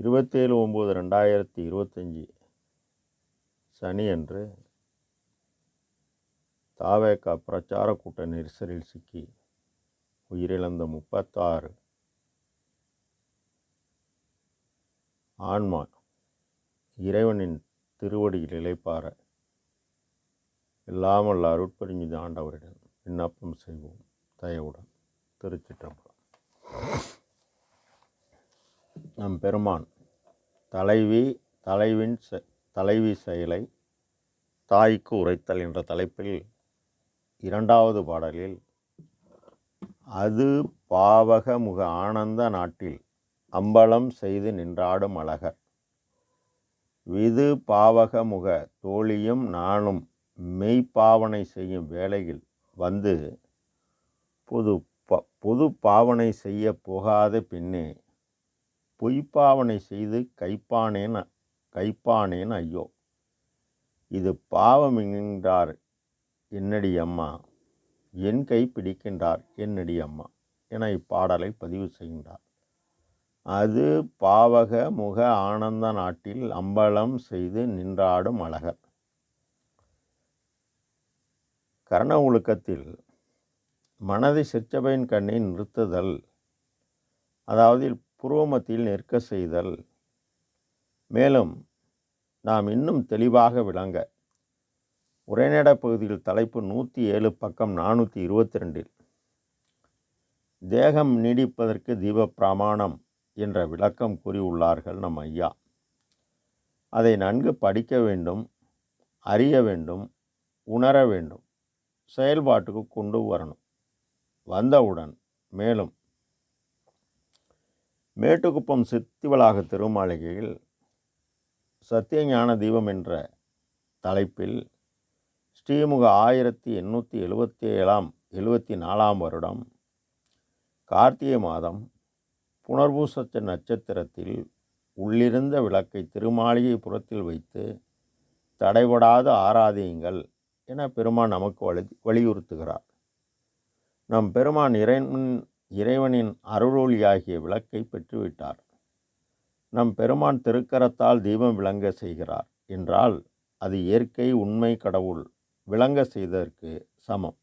இருபத்தேழு ஒம்பது ரெண்டாயிரத்தி இருபத்தஞ்சி சனி அன்று தாவேக்கா பிரச்சார கூட்ட நெரிசலில் சிக்கி உயிரிழந்த முப்பத்தாறு ஆன்மா இறைவனின் திருவடியில் இழைப்பார இல்லாமல் அருட்பெருஞ்சித ஆண்டவரிடம். விண்ணப்பம் செய்வோம். தயவுடன் திருச்சிற்றம்பலம். நம் பெருமான் தலைவி தலைவின் செ- தலைவி செயலை தாய்க்கு உரைத்தல் என்ற தலைப்பில் இரண்டாவது பாடலில் அது பாவக முக ஆனந்த நாட்டில் அம்பலம் செய்து நின்றாடும் அழகர். விது பாவக முக தோழியும் நானும் மெய்ப்பாவனை செய்யும் வேளையில் வந்து புது ப புது பாவனை செய்ய போகாத பின்னே பொய்ப்பாவனை செய்து கைப்பானேன் கைப்பானேன் ஐயோ. இது பாவம் என்கின்றார் என்னடி அம்மா. என் கை பிடிக்கின்றார் என்னடி அம்மா என இப்பாடலை பதிவு செய்கின்றார். அது பாவக முக ஆனந்த நாட்டில் அம்பலம் செய்து நின்றாடும் அழகர். கரண ஒழுக்கத்தில் மனதை சிற்சபையின் கண்ணை நிறுத்துதல் அதாவது புரோமத்தில் நிற்க செய்தல். மேலும் நாம் இன்னும் தெளிவாக விளங்க உரைநட பகுதியில் தலைப்பு நூற்றி ஏழு பக்கம் நானூற்றி இருபத்தி ரெண்டில் தேகம் நீடிப்பதற்கு தீப பிரமாணம் என்ற விளக்கம் கூறியுள்ளார்கள் நம் ஐயா. அதை நன்கு படிக்க வேண்டும் அறிய வேண்டும் உணர வேண்டும் செயல்பாட்டுக்கு கொண்டு வரணும். வந்தவுடன் மேலும் மேட்டுக்குப்பம் சித்திவளாக திருமாளிகையில் சத்தியஞான தீபம் என்ற தலைப்பில் ஸ்ரீமுக ஆயிரத்தி எண்ணூற்றி எழுபத்தி ஏழாம் எழுபத்தி நாலாம் வருடம் கார்த்திகை மாதம் புனர்பூசச்ச நட்சத்திரத்தில் உள்ளிருந்த விளக்கை திருமாளிகை புறத்தில் வைத்து தடைபடாத ஆராதியுங்கள் என பெருமான் நமக்கு வலி வலியுறுத்துகிறார். நம் பெருமான் இறைவன் இறைவனின் அருளொளியாகிய விளக்கை பெற்றுவிட்டார். நம் பெருமான் திருக்கரத்தால் தீபம் விளங்க செய்கிறார். என்றால் அது இயற்கை உண்மை கடவுள் விளங்க செய்ததற்கு சமம்.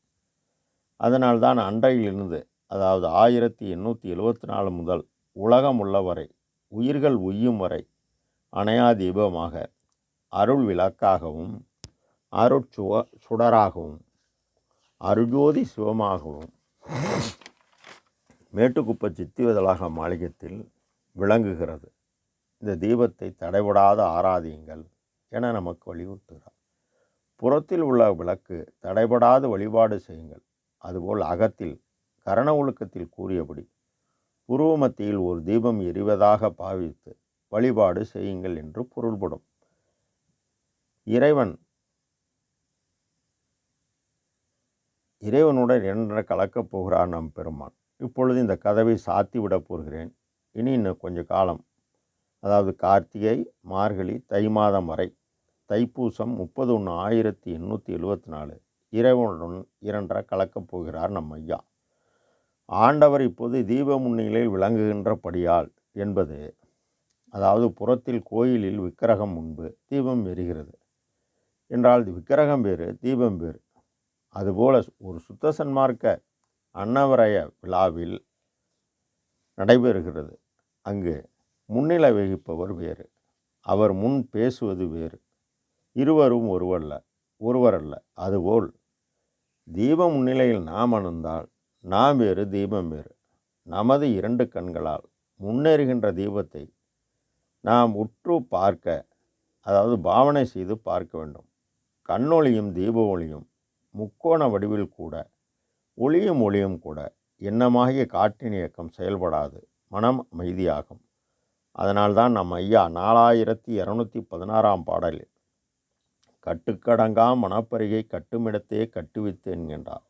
அதனால்தான் அன்றையிலிருந்து அதாவது ஆயிரத்தி எண்ணூற்றி எழுபத்தி நாலு முதல் உலகம் உள்ளவரை உயிர்கள் உய்யும் வரை அணையா தீபமாக அருள் விளக்காகவும் அருட்சுவ சுடராகவும் அருஜோதி சிவமாகவும் மேட்டுக்குப்ப சித்திவதலாக மாளிகத்தில் விளங்குகிறது. இந்த தீபத்தை தடைபடாத ஆராதியுங்கள் என நமக்கு வலியுறுத்துகிறார். புறத்தில் உள்ள விளக்கு தடைபடாத வழிபாடு செய்யுங்கள். அதுபோல் அகத்தில் கரண ஒழுக்கத்தில் கூறியபடி புருவ மத்தியில் ஒரு தீபம் எரிவதாக பாவித்து வழிபாடு செய்யுங்கள் என்று பொருள்படும். இறைவன் இறைவனுடன் என்ன கலக்கப் போகிறார் நம் பெருமான். இப்பொழுது இந்த கதவை சாத்தி விட போகிறேன். இனி இன்னும் கொஞ்சம் காலம். அதாவது கார்த்திகை மார்கழி தை மாதம் வரை. தைப்பூசம் முப்பது ஒன்று ஆயிரத்தி எண்ணூற்றி எழுபத்தி நாலு. இறைவனுடன் இரண்டரை கலக்கப் போகிறார் நம் ஐயா. ஆண்டவர் இப்போது தீப முன்னிலையில் விளங்குகின்றபடியால் என்பது அதாவது புறத்தில் கோயிலில் விக்கிரகம் முன்பு தீபம் எரிகிறது. என்றால் விக்கிரகம் வேறு தீபம் வேறு. அதுபோல ஒரு சுத்த சன்மார்க்க அன்னவரைய விழாவில் நடைபெறுகிறது. அங்கு முன்னிலை வகிப்பவர் வேறு அவர் முன் பேசுவது வேறு. இருவரும் ஒருவல்ல ஒருவரல்ல அதுபோல் தீப முன்னிலையில் நாம் அணுந்தால் நாம் வேறு தீபம் வேறு. நமது இரண்டு கண்களால் முன்னேறுகின்ற தீபத்தை நாம் உற்று பார்க்க அதாவது பாவனை செய்து பார்க்க வேண்டும். கண்ணொளியும் தீப ஒளியும் முக்கோண வடிவில் கூட ஒளியும் ஒளியும் கூட எண்ணமாகிய காற்றின் இயக்கம் செயல்படாது. மனம் அமைதியாகும். அதனால்தான் நம் ஐயா நாலாயிரத்தி இரநூத்தி பதினாறாம் பாடலில் கட்டுக்கடங்கா மனப்பருகை கட்டுமிடத்தே கட்டுவித்து என்கின்றார்.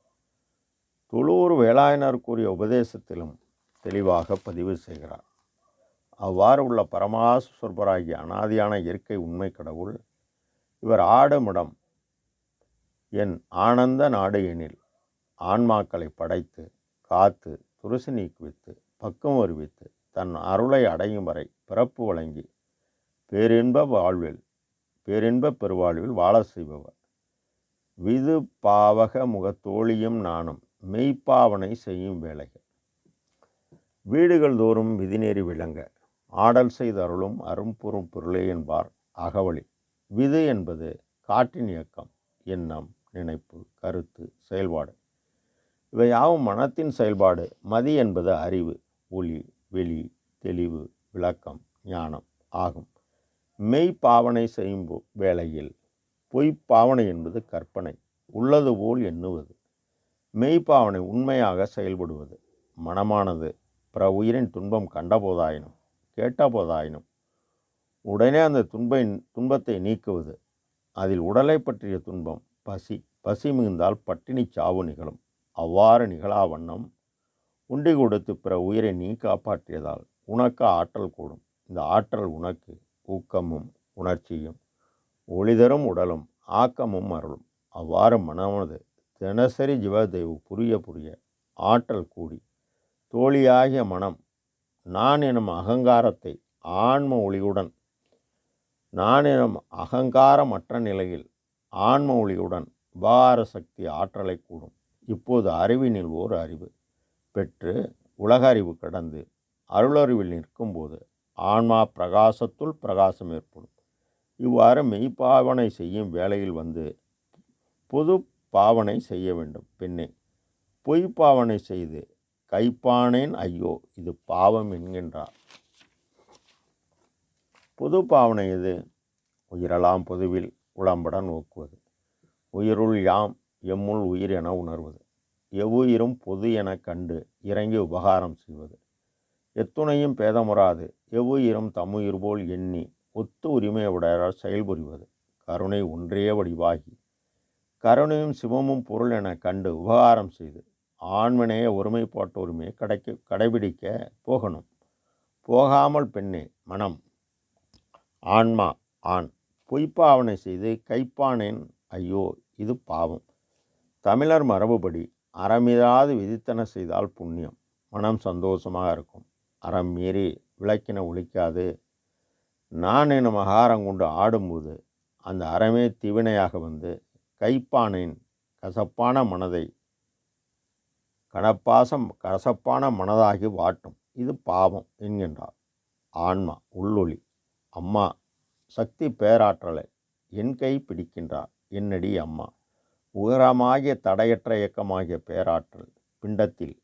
துளூர் வேளாயனர் கூறிய உபதேசத்திலும் தெளிவாக பதிவு செய்கிறார். அவ்வாறு உள்ள பரமாசுவர்பராகிய அனாதியான இயற்கை உண்மை கடவுள் இவர் ஆடுமிடம் என் ஆனந்த நாடு எனில் ஆன்மாக்களை படைத்து காத்து துருசு நீக்குவித்து பக்கம் வருவித்து தன் அருளை அடையும் வரை பிறப்பு வழங்கி பேரின்ப வாழ்வில் பேரின்ப பெருவாழ்வில் வாழ செய்பவர். விது பாவக முகத்தோழியும் நானும் மெய்ப்பாவனை செய்யும் வேலைகள் வீடுகள் தோறும் விதிநேறி விளங்க ஆடல் செய்த அருளும் அரும்புறும் பொருளே என்பார் அகவழி. விது என்பது காற்றின் இயக்கம் எண்ணம் நினைப்பு கருத்து செயல்பாடு. இவை யாவும் மனத்தின் செயல்பாடு. மதி என்பது அறிவு ஒளி வெளி தெளிவு விளக்கம் ஞானம் ஆகும். மெய் பாவனை செய்யும் வேளையில் பொய் பாவனை என்பது கற்பனை உள்ளது போல் எண்ணுவது. மெய்ப்பாவனை உண்மையாக செயல்படுவது. மனமானது பிற உயிரின் துன்பம் கண்டபோதாயினும் கேட்டபோதாயினும் உடனே அந்த துன்பை துன்பத்தை நீக்குவது. அதில் உடலை பற்றிய துன்பம் பசி பசி மிகுந்தால் பட்டினி சாவு நிகழும். அவ்வாறு நிகழா வண்ணம் உண்டி கொடுத்து பிற உயிரை நீ காப்பாற்றியதால் உனக்கு ஆற்றல் கூடும். இந்த ஆற்றல் உனக்கு ஊக்கமும் உணர்ச்சியும் ஒளிதரும் உடலும் ஆக்கமும் அருளும். அவ்வாறு மனமனது தினசரி ஜீவதெய்வ புரிய புரிய ஆற்றல் கூடி தோழியாகிய மனம் நான் எனும் அகங்காரத்தை ஆன்ம ஒளியுடன் நான் எனும் அகங்காரமற்ற நிலையில் ஆன்ம ஒளியுடன் உபகார சக்தி ஆற்றலை கூடும். இப்போது அறிவினில் ஓர் அறிவு. பெற்று உலக அறிவு கடந்து அருளறிவில் நிற்கும்போது ஆன்மா பிரகாசத்துள் பிரகாசம் ஏற்படும். இவ்வாறு மெய்ப்பாவனை செய்யும் வேளையில் வந்து பொது பாவனை செய்ய வேண்டும். பெண்ணே பொய் பாவனை செய்து கைப்பானேன் ஐயோ இது பாவம் என்கின்றார். பொது பாவனை இது உயிரலாம் பொதுவில் உளம்பட நோக்குவது உயிருள் யாம் எம்முள் உயிர் என உணர்வது. எவ்வுயிரும் பொது எனக் கண்டு இறங்கி உபகாரம் செய்வது. எத்துணையும் பேதமுறாது. எவ்வுயிரும் தம்முயிர் போல் எண்ணி ஒத்து உரிமையுடையார் செயல்புரிவது. கருணை ஒன்றே வடிவாகி கருணையும் சிவமும் பொருள் என கண்டு உபகாரம் செய்து ஆண்மனைய ஒருமைப்பாட்டு உரிமையை கடைக்க கடைபிடிக்க போகணும். போகாமல் பெண்ணே மனம். ஆன்மா ஆண். பொய்ப்பாவனை செய்து கைப்பானேன். ஐயோ இது பாவம். தமிழர் மரபுபடி அறமிராது விதித்தன செய்தால் புண்ணியம். மனம் சந்தோஷமாக இருக்கும். அறம் மீறி விளக்கின ஒழிக்காது. நான் எனும் அகாரம் கொண்டு ஆடும்போது அந்த அறமே திவினையாக வந்து கைப்பானையின் கசப்பான மனதை கணப்பாசம் கசப்பான மனதாகி வாட்டும். இது பாவம் என்கின்றார். ஆன்மா உள்ளொளி. அம்மா சக்தி பேராற்றலை என் கை பிடிக்கின்றார். என்னடி அம்மா? உகரமாகிய தடையற்ற இயக்கமாகிய பேராற்றல் பிண்டத்தில்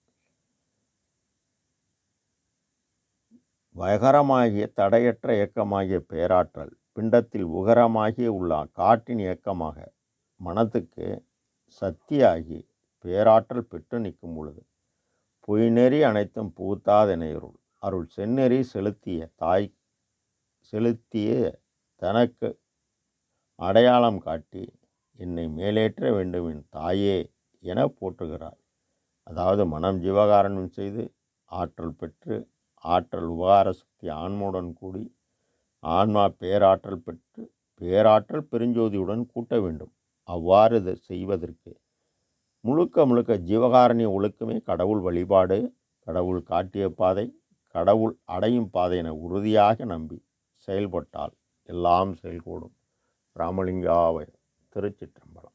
வகரமாகிய தடையற்ற இயக்கமாகிய பேராற்றல் பிண்டத்தில் உகரமாகிய உள்ள காற்றின் இயக்கமாக மனத்துக்கு சக்தியாகி பேராற்றல் பெற்று நிற்கும் பொழுது பொய்நெறி அனைத்தும் பூத்தாதெனையருள் அருள் செந்நெறி செலுத்திய தாய் செலுத்திய தனக்கு அடையாளம் காட்டி என்னை மேலேற்ற வேண்டும் என் தாயே என போற்றுகிறார் அதாவது மனம் ஜீவகாரணம் செய்து ஆற்றல் பெற்று ஆற்றல் உபகார சக்தி ஆன்மாவுடன் கூடி ஆன்மா பேராற்றல் பெற்று பேராற்றல் பெருஞ்சோதியுடன் கூட்ட வேண்டும். அவ்வாறு இதை செய்வதற்கு முழுக்க முழுக்க ஜீவகாரணிய ஒழுக்கமே கடவுள் வழிபாடு கடவுள் காட்டிய பாதை கடவுள் அடையும் பாதை என உறுதியாக நம்பி செயல்பட்டால் எல்லாம் செயல்கூடும். ராமலிங்காவை திருச்சிற்றம்பலம்.